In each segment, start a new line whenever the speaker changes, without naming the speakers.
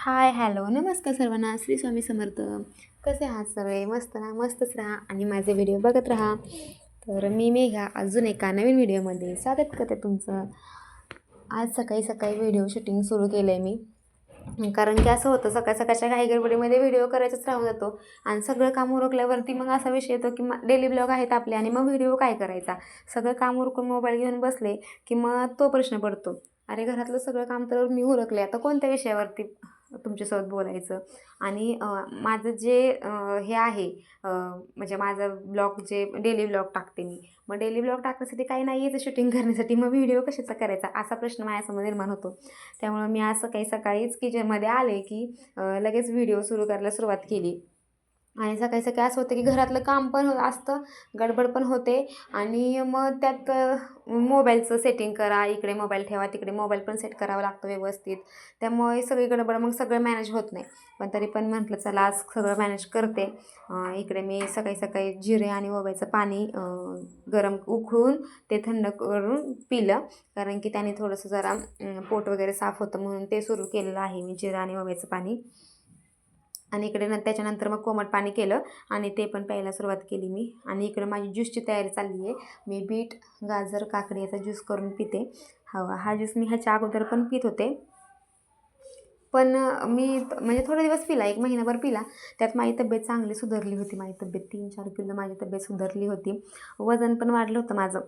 Hi hello नमस्कार सर्वांना. श्री स्वामी समर्थ. कसे आहात सगळे? मस्त ना? मस्तच राहा आणि माझे व्हिडिओ बघत राहा. तर मी मेघा. अजून एका नवीन व्हिडिओमध्ये स्वागत करते तुमचं. आज सकाळी सकाळी व्हिडिओ शूटिंग सुरू केलं आहे मी. कारण की असं होतं सकाळ सकाळच्या काही गडबडीमध्ये व्हिडिओ करायचाच राहून जातो. आणि सगळं काम उरकल्यावरती मग असा विषय येतो की मग डेली ब्लॉग आहेत आपले आणि मग व्हिडिओ काय करायचा? सगळं काम उरकून मोबाईल घेऊन बसले की मग तो प्रश्न पडतो. अरे घरातलं सगळं काम तर मी उरकले आता कोणत्या विषयावरती? तुमच्यासोबत बोलायचं. आणि माझं जे हे आहे म्हणजे माझं ब्लॉग जे डेली ब्लॉग टाकते मी. मग डेली ब्लॉग टाकण्यासाठी काही नाही याचं शूटिंग करण्यासाठी. मग व्हिडिओ कशाचा करायचा? असा प्रश्न माझ्यासमोर निर्माण होतो. त्यामुळं मी असं काही सकाळीच किचनमध्ये आले की लगेच व्हिडिओ सुरू करायला सुरुवात केली. आणि सकाळी सकाळी असं होतं की घरातलं काम पण असतं गडबड पण होते. आणि मग त्यात मोबाईलचं सेटिंग करा इकडे मोबाईल ठेवा तिकडे मोबाईल पण सेट करावा लागतो व्यवस्थित. त्यामुळे सगळी गडबड मग सगळं मॅनेज होत नाही. पण तरी पण म्हटलं चला आज सगळं मॅनेज करते. इकडे मी सकाळी सकाळी जिरे आणि ओव्याचं पाणी गरम उकळून ते थंड करून पिलं. कारण की त्याने थोडंसं जरा पोट वगैरे साफ होतं म्हणून ते सुरू केलेलं आहे मी जिरं आणि ओव्याचं पाणी. आणि इकडे न त्याच्यानंतर मग कोमट पाणी केलं आणि ते पण प्यायला सुरुवात केली मी. आणि इकडे माझी ज्यूसची तयारी चालली आहे. मी बीट गाजर काकडी याचा ज्यूस करून पिते. हवा हा ज्यूस मी ह्याच्या अगोदर पण पित होते. पण मी त- म्हणजे थोडे दिवस पिला एक महिनाभर पिला. त्यात माझी तब्येत चांगली सुधारली होती. माझी तब्येत तीन चार किलो माझी तब्येत सुधारली होती. वजन पण वाढलं होतं माझं.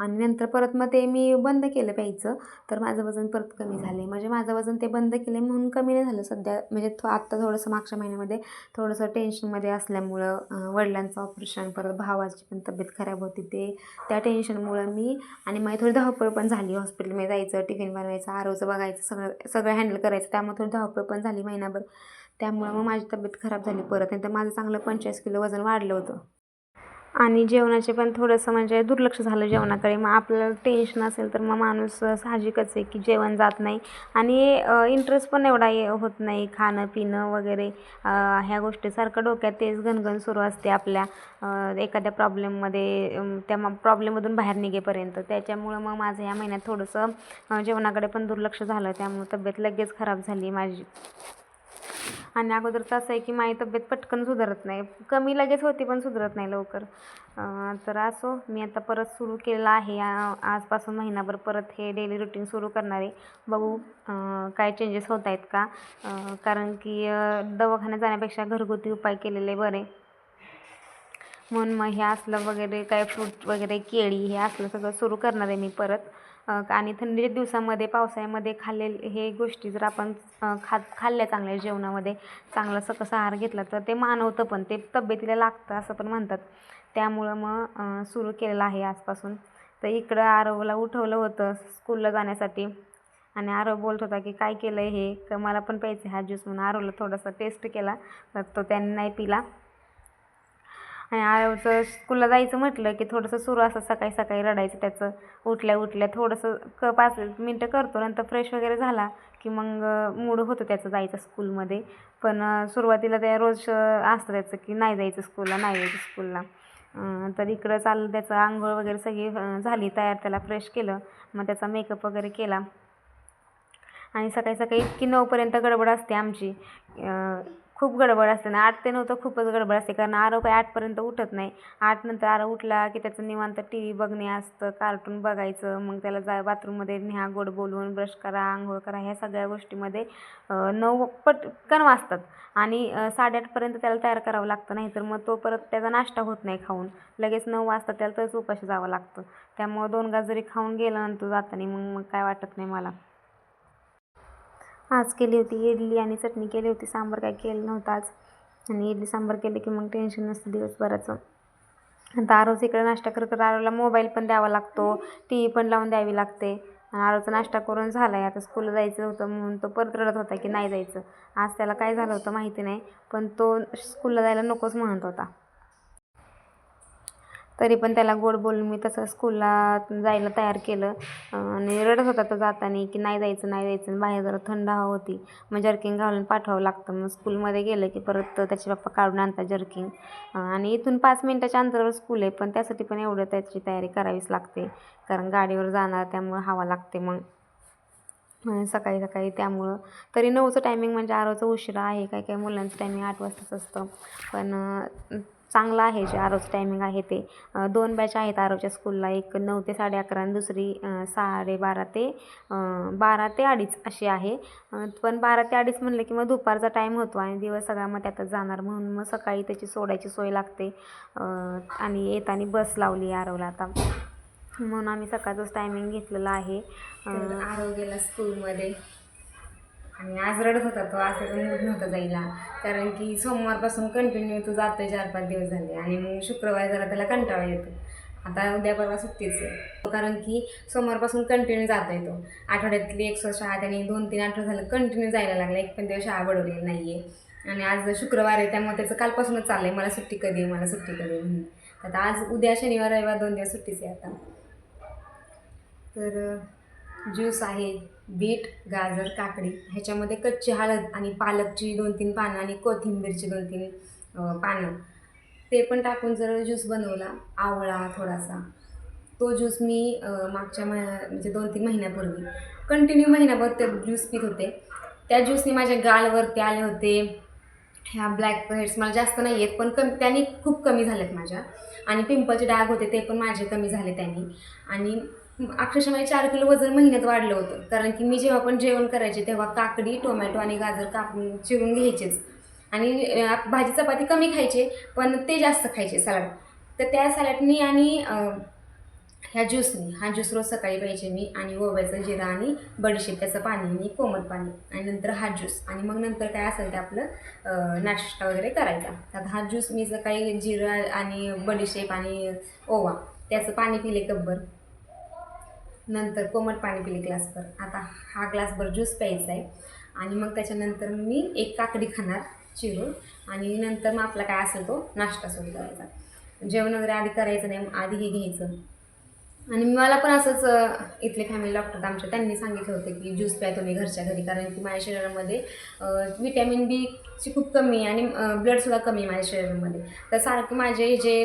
आणि नंतर परत मग ते मी बंद केलं प्यायचं. तर माझं वजन परत कमी झाले म्हणजे माझं वजन ते बंद केले म्हणून कमी नाही झालं. सध्या म्हणजे थो आत्ता थोडंसं मागच्या महिन्यामध्ये थोडंसं टेन्शनमध्ये असल्यामुळं वडिलांचं ऑपरेशन परत भावाची पण तब्येत खराब होती ते त्या टेन्शनमुळं मी आणि माझी थोडी धावपळ पण झाली हॉस्पिटलमध्ये जायचं टिफिन बनवायचं आरोचं बघायचं सगळं सगळं हँडल करायचं. त्यामुळे थोडी धावपळ पण झाली महिनाभर. त्यामुळं मग माझी तब्येत खराब झाली परत. नाही तर माझं चांगलं पंचेचाळीस किलो वजन वाढलं होतं. आणि जेवणाचे पण थोडंसं म्हणजे दुर्लक्ष झालं जेवणाकडे. मग आपल्याला टेन्शन असेल तर मग माणूस साहजिकच आहे की जेवण जात नाही. आणि इंटरेस्ट पण एवढा होत नाही. खाणं पिणं वगैरे ह्या गोष्टीसारखं डोक्यात तेच घनघन सुरू असते आपल्या. एखाद्या प्रॉब्लेममध्ये त्या त्या प्रॉब्लेममधून बाहेर निघेपर्यंत. त्याच्यामुळं मग माझं या महिन्यात थोडंसं जेवणाकडे पण दुर्लक्ष झालं. त्यामुळे तब्येत लगेच खराब झाली माझी. आणि अगोदरचं असं आहे की माझी तब्येत पटकन सुधारत नाही. कमी लगेच होती पण सुधारत नाही लवकर. तर असो मी आता परत सुरू केलेलं आहे. आजपासून महिनाभर परत हे डेली रुटीन सुरू करणार आहे. बघू काय चेंजेस होत आहेत का? कारण की दवाखान्यात जाण्यापेक्षा घरगुती उपाय केलेले बरे. म्हणून मग हे असलं वगैरे काय फ्रूट वगैरे केळी हे असलं सगळं सुरू करणार आहे मी परत. आणि थंडीच्या दिवसामध्ये पावसाळ्यामध्ये खाल्लेले हे गोष्टी जर आपण खा खात खाल्ल्या चांगल्या जेवणामध्ये चांगलं सकस आहार घेतला तर ते मानवतं पण ते तब्येतीला लागतं असं पण म्हणतात. त्यामुळं मग सुरू केलेलं आहे आजपासून. तर इकडं आरवला उठवलं होतं स्कूलला जाण्यासाठी आणि आरव बोलत होता की काय केलं आहे हे? तर मला पण प्यायचं हा ज्यूस म्हणून. आरवला थोडासा टेस्ट केला तर तो त्याने नाही पिला. आणि आरवचं स्कूलला जायचं म्हटलं की थोडंसं सुरू असं सकाळी सकाळी रडायचं त्याचं. उठल्या उठल्या थोडंसं क पाच मिनटं करतो नंतर फ्रेश वगैरे झाला की मग मूड होतं त्याचं जायचं स्कूलमध्ये पण सुरुवातीला त्या रोज असतं त्याचं की नाही जायचं स्कूलला नाही जायचं स्कूलला तर इकडं चाललं त्याचं आंघोळ वगैरे सगळी झाली तयार त्याला फ्रेश केलं. मग त्याचा मेकअप वगैरे केला. आणि सकाळी सकाळी इतकी नऊपर्यंत गडबड असते आमची. खूप गडबड असते ना. आठ ते नऊ तर खूपच गडबड असते. कारण आरव काही आठपर्यंत उठत नाही. आठ नंतर आरव उठला की त्याचं निवांत टी व्ही बघणे असतं कार्टून बघायचं. मग त्याला जा बाथरूममध्ये न्या गोड बोलवून ब्रश करा आंघोळ करा. ह्या सगळ्या गोष्टीमध्ये नऊ पटकन वाजतात. आणि साडेआठपर्यंत त्याला तयार करावं लागतं. नाही तर मग तो परत त्याचा नाश्ता होत नाही खाऊन. लगेच नऊ वाजता त्याला तरच उपाशी जावं लागतं. त्यामुळं दोन गाजरी जरी खाऊन गेल्यानंतर जाताना मग मग काय वाटत नाही मला. आज केली होती इडली आणि चटणी केली होती. सांबार काय केलं नव्हतं आज. आणि इडली सांबार केलं की मग टेन्शन नसतं दिवसभराचं. आता आरोज इकडे नाश्ता कर आरोला मोबाईल पण द्यावा लागतो टी व्ही पण लावून द्यावी लागते. आणि आरोचा नाश्ता करून झाला आहे आता स्कूलला जायचं होतं म्हणून तो परत रडत होता की नाही जायचं. आज त्याला काय झालं होतं माहिती नाही. पण तो स्कूलला जायला नकोच म्हणत होता. तरी पण त्याला गोड बोलून मी तसं स्कूलला जायला तयार केलं. आणि रडत होता तो जाताना की नाही जायचं नाही जायचं. बाहेर जरा थंड हवा होती. मग जर्किंग घालून पाठवावं लागतं. मग स्कूलमध्ये गेलं की परत त्याचे पप्पा काढून आणतात जर्किंग आणि इथून पाच मिनटाच्या अंतरावर स्कूल आहे. पण त्यासाठी पण एवढं त्याची तयारी करावीच लागते. कारण गाडीवर जाणार त्यामुळं हवा लागते मग. सकाळी सकाळी त्यामुळं. तरी नऊचं टायमिंग म्हणजे आरोचं उशिरा आहे. काही काही मुलांचं टायमिंग आठ वाजताच असतं. पण चांगलं आहे जे आरोच टायमिंग आहे ते. दोन बॅच आहेत आरोच्या स्कूलला एक नऊ ते साडे अकरा आणि दुसरी साडेबारा ते बारा ते अडीच अशी आहे. पण बारा ते अडीच म्हणलं की मग दुपारचा टाईम होतो आणि दिवस सगळा मग त्यातच जाणार. म्हणून मग सकाळी त्याची सोडायची सोय लागते. आणि येताना बस लावली आहे आरवला आता. म्हणून आम्ही सकाळचंच टायमिंग घेतलेलं आहे. आरोग्याला स्कूलमध्ये आणि आज रडत होता तो आज त्याचा मूड नव्हता जायला. कारण की सोमवारपासून कंटिन्यू तो जातोय चार पाच दिवस झाले आणि मग शुक्रवारी जरा त्याला कंटाळा येतो. आता उद्या परवा सुट्टीच आहे. कारण की सोमवारपासून कंटिन्यू जाता आहे तो. आठवड्यातली एक सौ शाळा त्याने दोन तीन आठवडे झालं कंटिन्यू जायला लागला एक पण दिवस शाळा बडवलेली नाही आहे आणि आज शुक्रवार आहे त्यामुळे त्याचं कालपासूनच चाललं आहे मला सुट्टी कधी आहे? मला सुट्टी कधी म्हणून. आता आज उद्या शनिवार रविवार दोन दिवस सुट्टीच आहे आता. तर ज्यूस आहे. बीट गाजर काकडी ह्याच्यामध्ये कच्ची हळद आणि पालकची दोन तीन पानं आणि कोथिंबीरची दोन तीन पानं. ते पण टाकून जर ज्यूस बनवला आवळा थोडासा तो ज्यूस मी मागच्या महिन्या म्हणजे दोन तीन महिन्यापूर्वी कंटिन्यू महिन्याभर ते ज्यूस पित होते. त्या ज्यूसने माझ्या गालवरती आले होते. ह्या ब्लॅक हेड्स मला जास्त नाही आहेत पण कमी त्यांनी खूप कमी झाल्यात माझ्या. आणि पिंपलचे डाग होते ते पण माझे कमी झाले त्यांनी. आणि अक्षरशः माझे चार किलो वजन महिन्यात वाढलं होतं. कारण की मी जेव्हा पण जेवण करायचे तेव्हा काकडी टोमॅटो आणि गाजर कापून चिरून घ्यायचेच. आणि भाजी चपाती कमी खायचे पण ते जास्त खायचे सलाड. तर त्या सॅलडनी आणि ह्या ज्यूसनी हा ज्यूस रोज सकाळी प्यायचे मी आणि ओव्याचं जिरा आणि बडीशेप त्याचं पाणी आणि कोमट पाणी आणि नंतर हा ज्यूस. आणि मग नंतर काय असेल ते आपलं नाश्ता वगैरे करायचा. तर हा ज्यूस मी सकाळी जिरा आणि बडीशेप आणि ओवा त्याचं पाणी पिले कब्बर नंतर कोमट पाणी पिले ग्लासभर. आता हा ग्लासभर ज्यूस प्यायचा आहे. आणि मग त्याच्यानंतर मी एक काकडी खाणार चिरून. आणि नंतर मग आपला काय असेल तो नाश्ता सुरू करायचा. जेवण वगैरे आधी करायचं नाही मग आधी हे घ्यायचं. आणि मला पण असंच इथले फॅमिली डॉक्टर आमच्या त्यांनी सांगितलं होतं की ज्यूस प्या तुम्ही घरच्या घरी कारण की माझ्या शरीरामध्ये विटॅमिन बीची खूप कमी आहे आणि ब्लडसुद्धा कमी आहे माझ्या शरीरामध्ये. तर सारखं माझे जे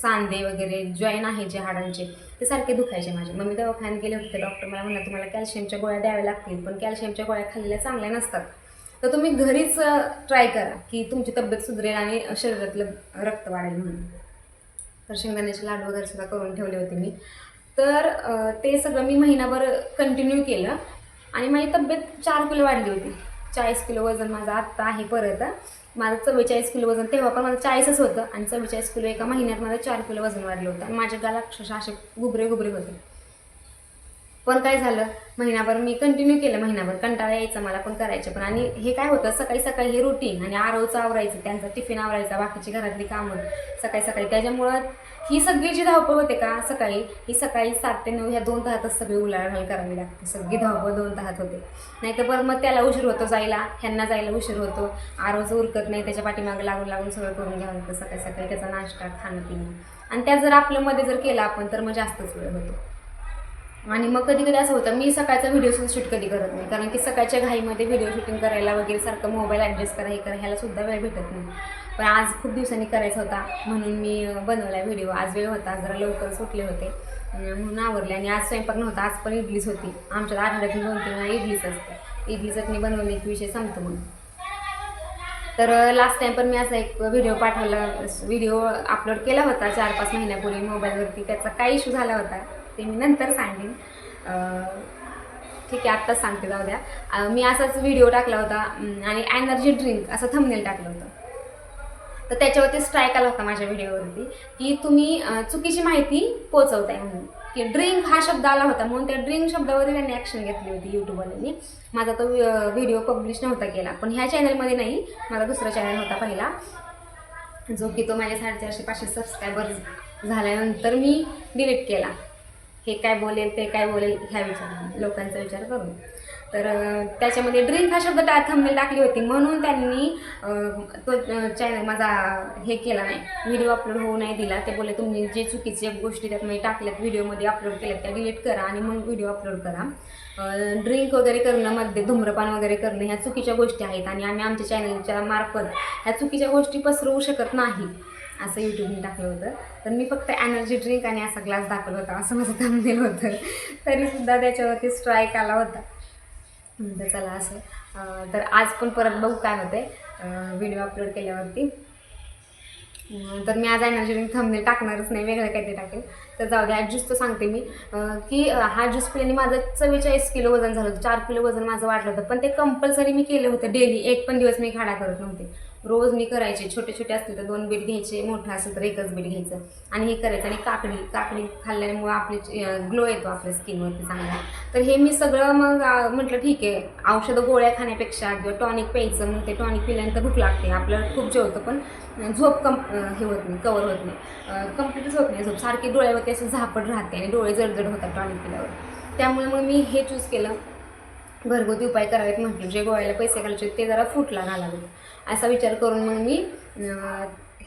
सांधे वगैरे जॉईन आहे जे हाडांचे ते सारखे दुखायचे माझे. मग मी दवाखान्यात गेले होते डॉक्टर मला म्हणलं तुम्हाला कॅल्शियमच्या गोळ्या द्याव्या लागतील पण कॅल्शियमच्या गोळ्या खाल्लेल्या चांगल्या नसतात. तर तुम्ही घरीच ट्राय करा की तुमची तब्येत सुधरेल आणि शरीरातलं रक्त वाढेल म्हणून. तर शेंगदाण्याचे लाडू वगैरे सुद्धा करून ठेवले होते मी. तर ते सगळं मी महिनाभर कंटिन्यू केलं आणि माझी तब्येत चार किलो वाढली होती. चाळीस किलो वजन माझं आत्ता आहे परत. माझं चव्वेचाळीस किलो वजन तेव्हा पण माझं चाळीसच होतं आणि चव्वेचाळीस किलो एका महिन्यात माझं चार किलो वजन वाढलं होतं. आणि माझ्या गाला अक्षरशः असे गुबरे गुबरे होते. पण काय झालं? महिनाभर मी कंटिन्यू केलं महिनाभर. कंटाळा यायचा मला पण करायचं पण. आणि हे काय होतं? सकाळी सकाळी हे रुटीन आणि आरवचं आवरायचं त्यांचा टिफिन आवरायचा बाकीची घरातली कामं. सकाळी सकाळी त्याच्यामुळं ही सगळी जी धावपळ होते का सकाळी ही सकाळी सात ते नऊ ह्या दोन तासातच सगळी उलाढाल करावी लागते. सगळी धावपळ दोन तासात होते. नाही तर बरं मग त्याला उशीर होतो जायला. ह्यांना जायला उशीर होतो. आरोचं उरकत नाही त्याच्या पाठीमागं लागून लागून सगळं करून घ्यावं लागतं. सकाळी सकाळी त्याचा नाश्ता खाणं पिणं आणि त्या जर आपलं मध्ये जर केलं आपण तर मग जास्तच वेळ होतो. आणि मग कधी कधी असं होतं मी सकाळचा व्हिडिओ शूट कधी करत नाही. कारण की सकाळच्या घाईमध्ये व्हिडिओ शूटिंग करायला वगैरे सारखं मोबाईल ॲडजस्ट करा हे करा ह्याला सुद्धा वेळ भेटत नाही. पण आज खूप दिवसांनी करायचा होता म्हणून मी बनवला व्हिडिओ आज वेळ होता जरा लवकर सुटले होते. म्हणून आवरले आणि आज स्वयंपाक नव्हता आज पण इडलीच होती. आमच्या आठवड्यातून दोन तीन वेळा इडलीच असते. इडली चटणी बनवली की विषय संपतो म्हणून तर लास्ट टाइम पण मी असा एक व्हिडिओ पाठवला व्हिडिओ अपलोड केला होता चार पाच महिन्यापूर्वी मोबाईलवरती त्याचा काय इशू झाला होता. ते मी नंतर सांगेन. ठीक आहे आत्ताच सांगते जाऊ द्या. मी असाच व्हिडिओ टाकला होता आणि एनर्जी ड्रिंक असं थंबनेल टाकलं होतं. तर त्याच्यावरती स्ट्राईक आला होता माझ्या व्हिडिओवरती की तुम्ही चुकीची माहिती पोचवताय म्हणून. की ड्रिंक हा शब्द आला होता म्हणून त्या ड्रिंक शब्दावरती त्यांनी ॲक्शन घेतली होती यूट्यूबवाल्यांनी माझा तो व्हिडिओ पब्लिश नव्हता केला पण ह्या चॅनलमध्ये नाही माझा दुसरा चॅनल होता पहिला जो की तो माझ्या साडेचारशे पाचशे सबस्क्रायबर झाल्यानंतर मी डिलीट केला. हे काय बोलेल ते काय बोलेल ह्या विचार लोकांचा विचार करून. तर त्याच्यामध्ये ड्रिंक हा शब्द टा थंबनेल टाकली होती. म्हणून त्यांनी तो चॅनल माझा हे केला नाही. व्हिडिओ अपलोड होऊ नाही दिला. ते बोलले तुम्ही जे चुकीचे गोष्टी त्यात मी टाकल्यात व्हिडिओमध्ये अपलोड केल्यात त्या डिलीट करा आणि मग व्हिडिओ अपलोड करा. ड्रिंक वगैरे करणं मध्ये धूम्रपान वगैरे करणं ह्या चुकीच्या गोष्टी आहेत आणि आम्ही आमच्या चॅनलच्या मार्फत ह्या चुकीच्या गोष्टी पसरवू शकत नाही असं यूट्यूबने टाकलं होतं. तर मी फक्त एनर्जी ड्रिंक आणि असा ग्लास दाखवला होता असं माझं थांबलेलं होतं. तरीसुद्धा त्याच्यावरती स्ट्राईक आला होता. तर चला असं. तर आज पण परत बघू काय होते व्हिडिओ अपलोड केल्यावरती. तर मी आज एनर्जी थंबनेल टाकणारच नाही वेगळं काहीतरी टाकेल. तर जाऊ द्या ज्यूसचं सांगते मी. की हा ज्यूस पिल्याने माझं चव्वेचाळीस किलो वजन झालं होतं चार किलो वजन माझं वाढलं होतं. पण ते कंपल्सरी मी केलं होतं डेली एक पण दिवस मी खाडा करत नव्हते. रोज मी करायचे छोटे छोटे असतील तर दोन बीट घ्यायचे मोठं असेल तर एकच बीट घ्यायचं. आणि हे करायचं आणि काकडी काकडी खाल्ल्यामुळे आपली ग्लो येतो आपल्या स्किनवरती चांगला. तर हे मी सगळं मग म्हटलं ठीक आहे. औषधं गोळ्या खाण्यापेक्षा किंवा टॉनिक प्यायचं मग ते टॉनिक पिल्यानंतर भूक लागते. आपल्याला खूप जेवतं पण झोप कम हे होत नाही कवर होत नाही. कंप्लीट होत नाही झोप. सारखी डोळ्यावरती असं झापड राहते आणि डोळे जडजड होतात टॉनिक पिल्यावर. त्यामुळे मग मी हे चूज केलं. घरगुती उपाय करावेत म्हटलं. जे गोळ्याला पैसे घालायचे ते जरा फुटला घालावेत असा विचार करून मग मी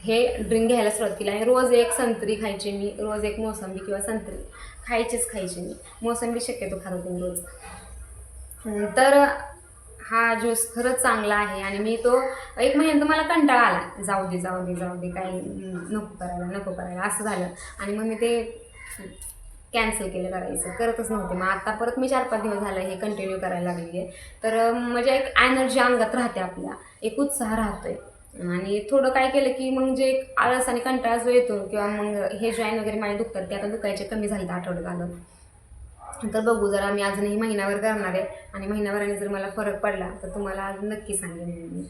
हे ड्रिंक घ्यायला सुरुवात केली. आणि रोज एक संत्री खायची मी. रोज एक मोसंबी किंवा संत्री. खायचीच खायची मी. मोसंबी शक्यतो खात होते रोज. तर हा ज्यूस खरंच चांगला आहे. आणि मी तो एक महिन्यात मला कंटाळा आला. जाऊ दे जाऊ दे जाऊ दे काही नको करायला नको करायला. असं झालं. आणि मग मी ते कॅन्सल केलं करायचं. करतच नव्हते. मग आता परत मी चार पाच दिवस झालं हे कंटिन्यू करायला लागली आहे तर म्हणजे एक एनर्जी अंगात राहते आपल्या. एक उत्साह राहतोय. आणि थोडं काय केलं की मग जे एक आळस आणि कंटाळा जो येतो किंवा मग हे जॉईन वगैरे माझे दुखतात ते आता दुखायचे कमी झाले आठवडं झालं. तर बघू जरा मी अजूनही महिनाभर करणार आहे. आणि महिनाभराने जर मला फरक पडला तर तुम्हाला नक्की सांगेन मी.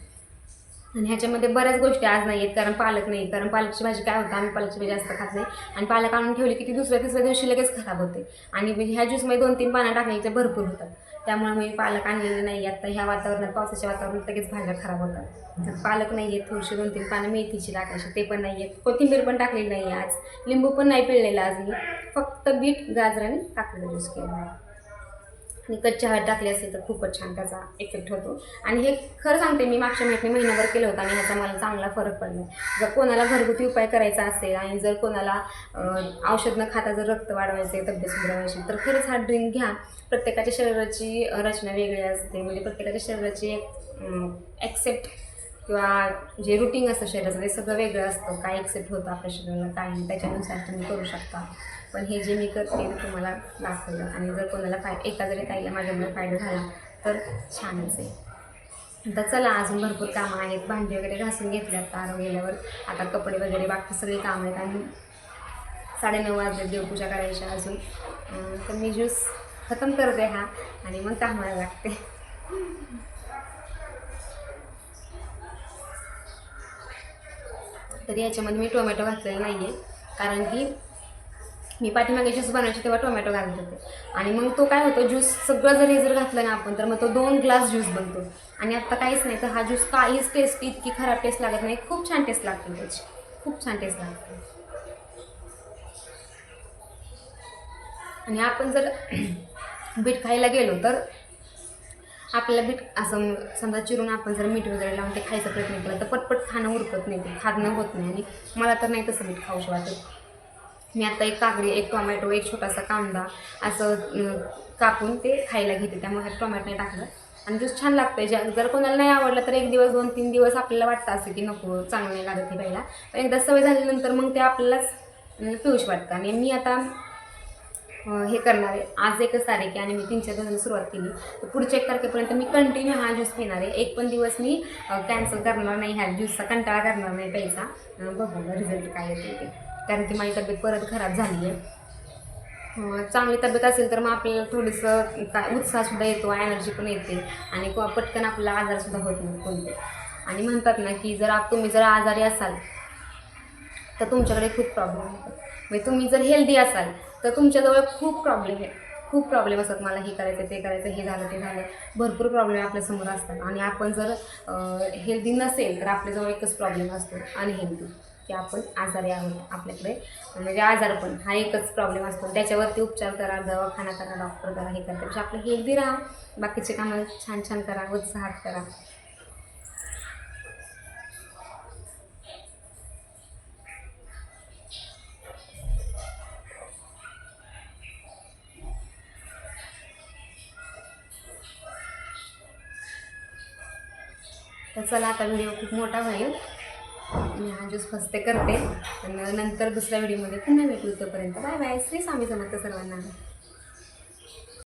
आणि ह्याच्यामध्ये बऱ्याच गोष्टी आज नाही आहेत कारण पालक नाही कारण पालकची भाजी काय होतं आम्ही पालकची भाजी जास्त खात नाही. आणि पालक आणून ठेवली की ती दुसऱ्या तिसऱ्या दिवशी लगेच खराब होते. आणि ह्या ज्यूसमध्ये दोन तीन पानं टाकण्याचे भरपूर होतात. त्यामुळे मी पालक आणलेले नाही आता ह्या वातावरणात पावसाच्या वातावरणात लगेच भाज्या खराब होतात. तर पालक नाही आहेत थोडीशी दोन तीन पानं मेथीची टाकायची ते पण नाही आहेत कोथिंबीर पण टाकलेली नाही आहे आज. लिंबू पण नाही पिळलेला आज मी फक्त बीट गाजर आणि काकडीचा ज्यूस केला आहे. आणि कच्ची हळद टाकली असेल तर खूपच छान त्याचा इफेक्ट होतो. आणि हे खरं सांगते मी मागच्या महिन्यात मी महिनाभर केलं होतं आणि ह्याचा मला चांगला फरक पडला. जर कोणाला घरगुती उपाय करायचा असेल आणि जर कोणाला औषध न खाता जर रक्त वाढवायचे तब्येत सुधारायची तर खरंच हा ड्रिंक घ्या. प्रत्येकाच्या शरीराची रचना वेगळी असते. म्हणजे प्रत्येकाच्या शरीराची एक ॲक्सेप्ट किंवा जे रुटीन असतं शरीराचं ते सगळं वेगळं असतं. काय ॲक्सेप्ट होतं आपल्या शरीराला काय त्याच्यानुसार तुम्ही करू शकता. पण हे जे मी करते ते तुम्हाला दाखवलं. आणि जर कोणाला फाय एका जरी ताईला माझ्यामुळे फायदा झाला तर छानच आहे. तर चला अजून भरपूर कामं आहेत. भांडी वगैरे घासून घेतली आता आरो गेल्यावर. आता कपडे वगैरे बाकी सगळी कामं आहेत आणि साडेनऊ वाजले देवपूजा करायच्या अजून. तर मी ज्यूस खतम करते हा आणि मग कामाला लागते. तर याच्यामध्ये मी टोमॅटो घातलेला नाही आहे कारण की मी पाठीमागे ज्यूस बनवायचे तेव्हा टोमॅटो घालत होते. आणि मग तो काय होतो ज्यूस सगळं जर हे जर घातलं ना आपण तर मग तो दोन ग्लास ज्यूस बनतो. आणि आत्ता काहीच नाही तर हा ज्यूस काहीच टेस्ट इतकी खराब टेस्ट लागत नाही. खूप छान टेस्ट लागते त्याची. खूप छान टेस्ट लागते. आणि आपण जर बीट खायला गेलो तर आपल्याला बीट असं समजा चिरून आपण जर मीठ वगैरे लावून ते खायचा प्रयत्न केला तर पटपट खाणं उरकत नाही ते खाणं होत नाही. आणि मला तर नाही तसं बीट खाऊशी वाटत. मी आता एक काकडी एक टोमॅटो एक छोटासा कांदा असं कापून ते खायला घेते. त्यामुळे टोमॅटो नाही टाकलं. आणि ज्यूस छान लागतं ज्या जर कोणाला नाही आवडलं तर एक दिवस दोन तीन दिवस आपल्याला वाटतं असं की नको चांगलं नाही लागत हे प्यायला पण एकदा सवय झाल्यानंतर मग ते आपल्यालाच पिऊश वाटतं. आणि मी आता हे करणार आहे. आज एकच तारीख आहे आणि मी तीन चार दिवसांनी सुरुवात केली. तर पुढच्या एक तारखेपर्यंत मी कंटिन्यू हा ज्यूस पिणार आहे. एक पण दिवस मी कॅन्सल करणार नाही. ह्या ज्यूसचा कंटाळा करणार नाही प्यायचा बघू रिझल्ट काय येते ते. कारण की माझी तब्येत परत खराब झाली आहे चांगली तब्येत असेल तर मग आपल्याला थोडंसं काय उत्साहसुद्धा येतो एनर्जी पण येते आणि पटकन आपला आजारसुद्धा होत नाही कोणते. आणि म्हणतात ना की जर आप तुम्ही जर आजारी असाल तर तुमच्याकडे खूप प्रॉब्लेम म्हणजे तुम्ही जर हेल्दी असाल तर तुमच्याजवळ खूप प्रॉब्लेम आहे. खूप प्रॉब्लेम असतात. मला हे करायचं ते करायचं हे झालं ते झालं. भरपूर प्रॉब्लेम आपल्यासमोर असतात. आणि आपण जर हेल्दी नसेल तर आपल्याजवळ एकच प्रॉब्लेम असतो अनहेल्दी की आपण आजारी आहोत आपल्याकडे. म्हणजे आजारपण हा एकच प्रॉब्लेम असतो. त्याच्यावरती उपचार करा दवाखाना करा डॉक्टर करा हे करा. त्यापेक्षा आपलं हेल्दी राहा. बाकीचे कामं छान छान करा उत्साहात करा. तर चला आता व्हिडिओ खूप मोठा होईल. मी हा ज्यूस फस्ते करते. नंतर दुसऱ्या व्हिडिओमध्ये पुन्हा भेटू तोपर्यंत. Bye bye. श्री स्वामी समर्थ सर्वांना.